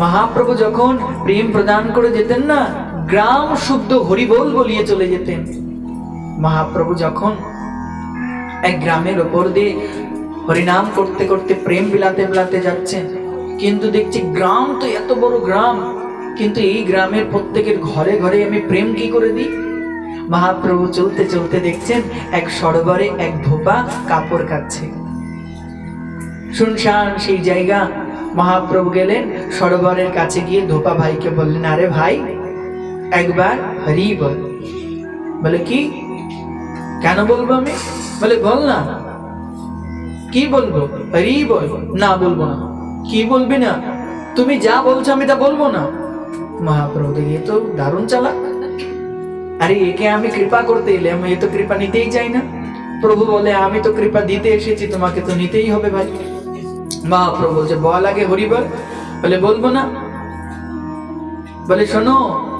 মহাপ্রভু যখন প্রেম প্রদান করে যেতেন না, গ্রাম শুদ্ধ হরিবোল বলিয়ে চলে যেতেন। মহাপ্রভু যখন এক গ্রামের ওপর দিয়ে হরিনাম করতে করতে প্রেম বিলাতে বিলাতে যাচ্ছেন, কিন্তু দেখছি গ্রাম তো এত বড় গ্রাম, কিন্তু এই গ্রামের প্রত্যেকের ঘরে ঘরে আমি প্রেম কি করে দিই? মহাপ্রভু চলতে চলতে দেখছেন এক সরোবরে এক ধোপা কাপড় কাচ্ছে শুনশান সেই জায়গা মহাপ্রভু গেলেন, সরোবরের কাছে গিয়ে ধোপা ভাইকে বললেন, আরে ভাই, একবার হরি বল। বলে, কি? কেন বলব আমি? বলে, বল না। কি বলব? হরি বল। না, বলব না। কি বলবি না? তুমি যা বলছো আমি তা বলব না। মহাপ্রভু দেখে তো দারুণ চালাক। আরে, একে আমি কৃপা করতে এলে আমি এ তো কৃপা নিতেই চাই না। প্রভু বলে, আমি তো কৃপা দিতে এসেছি, তোমাকে তো নিতেই হবে ভাই। মহাপ্রভু বলছে বল আগে হরিবল, বলে, বলব না? বলে, শোনো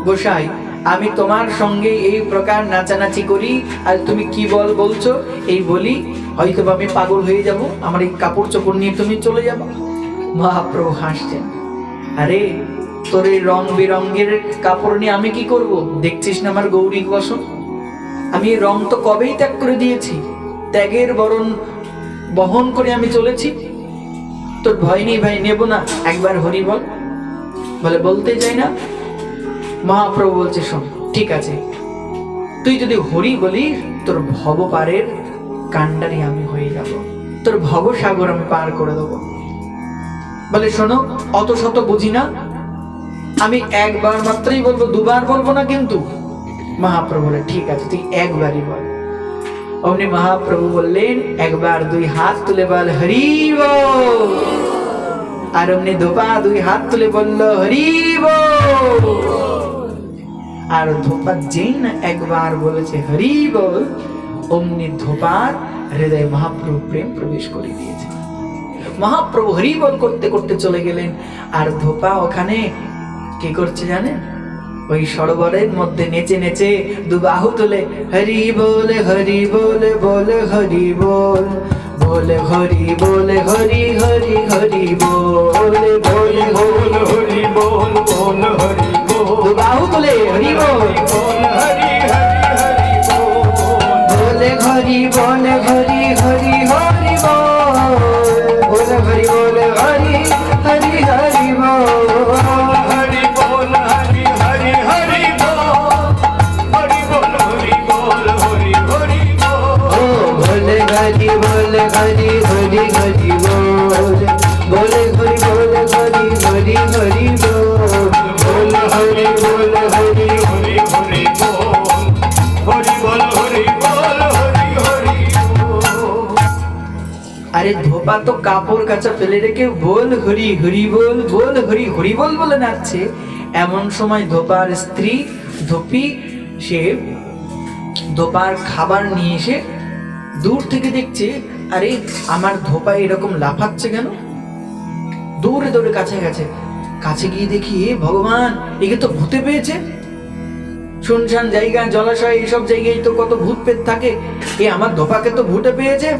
গোসাই, আমি তোমার সঙ্গে এই প্রকার নাচানাচি করি, আর তুমি কি বল বলছো, এই বলি হয়তো আমি পাগল হয়ে যাব, আমার এই কাপড় চোপড় নিয়ে তুমি চলে যাব। মহাপ্রভু হাসছেন, আরে, তোর এই রং বেরঙ্গের কাপড় নিয়ে আমি কি করব? দেখছিস না আমার গৌরী বসন আমি রং তো কবেই ত্যাগ করে দিয়েছি, ত্যাগের বরণ বহন করে আমি চলেছি। তোর ভয় নেই ভাই, নেব না। একবার হরি বল। বলে, বলতে যাই না। মহাপ্রভু বলছে, শোন, ঠিক আছে। তুই যদি হরি বলিস তোর ভব পারের কাণ্ডারি আমি হয়ে যাব। তোর ভব সাগর আমি পার করে দেবো। বলে, শোনো, অত শত বুঝি না। আমি একবার মাত্রই বলব, দুবার বলব না কিন্তু। মহাপ্রভু বলে, ঠিক আছে, তুই একবারই বল। অমনি মহাপ্রভু বললেন, একবার দুই হাত তুলে বল হরি বল। আর অমনি ধোপা দুই হাত তুলে বলল হরি বল। আর ধোপা যেই না একবার বলেছে হরি বল অমনি ধোপার হৃদয়ে মহাপ্রভু প্রেম প্রবেশ করে দিয়েছে মহাপ্রভু হরি বল করতে করতে চলে গেলেন, আর ধোপা ওখানে কি করছে জানেন ওই সরোবরের মধ্যে নেচে নেচে দুবাহু তোলে হরি বলে হরি বলে বলে হরি বল বলে হরি বলে হরি হরি হরি বলে বলে বল হরি বল বল হরি বল হরি বল বলে হরি বলে আরে ধোপা তো কাপড় কাচা ফেলে রেখে বল, হরি হরি বল বল, হরি হরি বল বলে নাচছে। এমন সময় ধোপার স্ত্রী ধোপি, সে ধোপার খাবার নিয়ে এসে দূর থেকে দেখছে, আরে আমার ধোপা এরকম লাফাচ্ছে কেন? দৌড়ে দৌড়ে কাছে গেছে কাছে গিয়ে দেখি ভগবান, একে তো ভূতে পেয়েছে। শুনশান জায়গা, জলাশয় এইসব জায়গায় তো কত ভূত পেত থাকে। এ আমার ধোপাকে তো ভূতে পেয়েছে।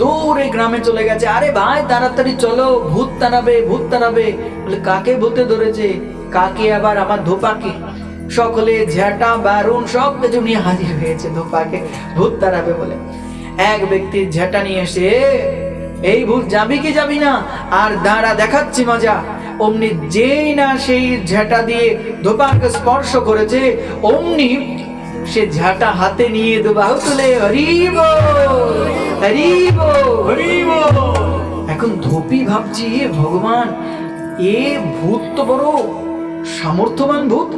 দৌড়ে গ্রামে চলে গেছে। আরে ভাই, তাড়াতাড়ি চলো, ভূত তাড়াবে ভূত তাড়াবে। বলে, কাকে ভূতে ধরেছে? কাকে আবার আমার ধোপাকে সকলে ঝ্যাটা বারুন, সব কিছু নিয়ে হাজির হয়েছে ধোপাকে ভূত তাড়াবে বলে। এক ব্যক্তি ঝ্যাটা নিয়ে এসে, এই ভূত যাবি কি যাবি না? আর দাঁড়া, দেখাচ্ছি মজা। অমনি যেই না সেই ঝেঁটা দিয়ে ধোপাকে স্পর্শ করেছে, অমনি সে ঝাঁটা হাতে নিয়ে দুবাহু তুলে, হরিব হরিব হরিব। এখন ধোপি ভাবছি, এ ভগবান, এ ভূত তো বড় সামর্থ্যবান ভূত।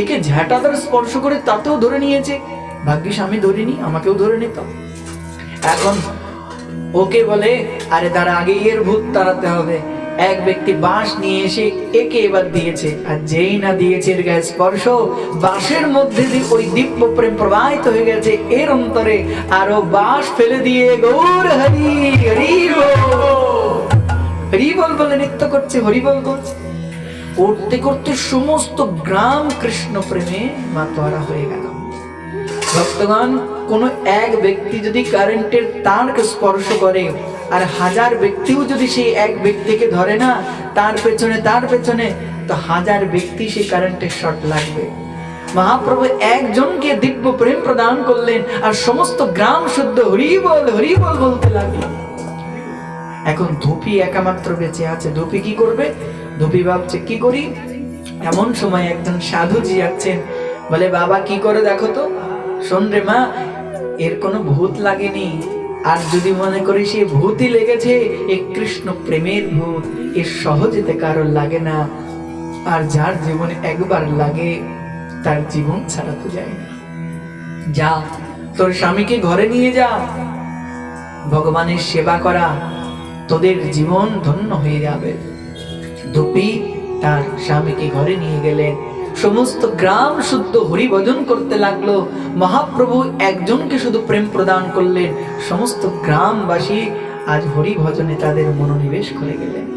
একে ঝাঁটা দ্বারা স্পর্শ করে তাতেও ধরে নিয়েছে। ভাগ্যিস আমি ধরিনি, আমাকেও ধরে নিত। এখন ওকে বলে, আরে তার আগে এর ভূত তাড়াতে হবে। এক ব্যক্তি বাঁশ নিয়ে এসে একে এবার দিয়েছে। আর যেই না দিয়েছে, এর গায়ে স্পর্শ বাঁশের মধ্যে দিয়ে ওই দিব্য প্রেম প্রবাহিত হয়ে গেছে। এর অন্তরে আরও বাঁশ ফেলে দিয়ে গৌর হরি হরি হরি বল নৃত্য করছে, হরি বল বলছে করতে করতে সমস্ত গ্রাম কৃষ্ণ প্রেমে মাতোয়ারা হয়ে গেল। ভক্তগণ, কোনো এক ব্যক্তি যদি কারেন্টের তারকে স্পর্শ করে আর হাজার ব্যক্তিও যদি সেই এক ব্যক্তিকে ধরে না, তার পেছনে তার পেছনে, তো হাজার ব্যক্তি সেই কারেন্টের শর্ট লাগবে। মহাপ্রভু একজনকে দিব্য প্রেম প্রদান করলেন আর সমস্ত গ্রাম শুদ্ধ হরিবল হরিবল বলতে লাগল। এখন ধুপি একামাত্র বেঁচে আছে। ধুপি কি করবে? ধুপি ভাবছে, কি করি? এমন সময় একজন সাধুজি আছেন বলে, বাবা, কি করে দেখো তো? শোন রে মা, এর কোনো ভূত লাগেনি। আর যদি মনে করি সে ভূতই লেগেছে, এ কৃষ্ণ প্রেমের ভূত, এ সহজেতে কারোর লাগে না। আর যার জীবনে একবার লাগে, তার জীবন ছাড়া তো যায় না। যা, তোর স্বামীকে ঘরে নিয়ে যা। ভগবানের সেবা করা, তোদের জীবন ধন্য হয়ে যাবে। ধুপি তার স্বামীকে ঘরে নিয়ে গেলেন। সমস্ত গ্রাম শুদ্ধ হরিভজন করতে লাগল। মহাপ্রভু একজনকে শুধু প্রেম প্রদান করলেন। সমস্ত গ্রামবাসী আজ হরিভজনে তাদের মনোনিবেশ করে গেলেন।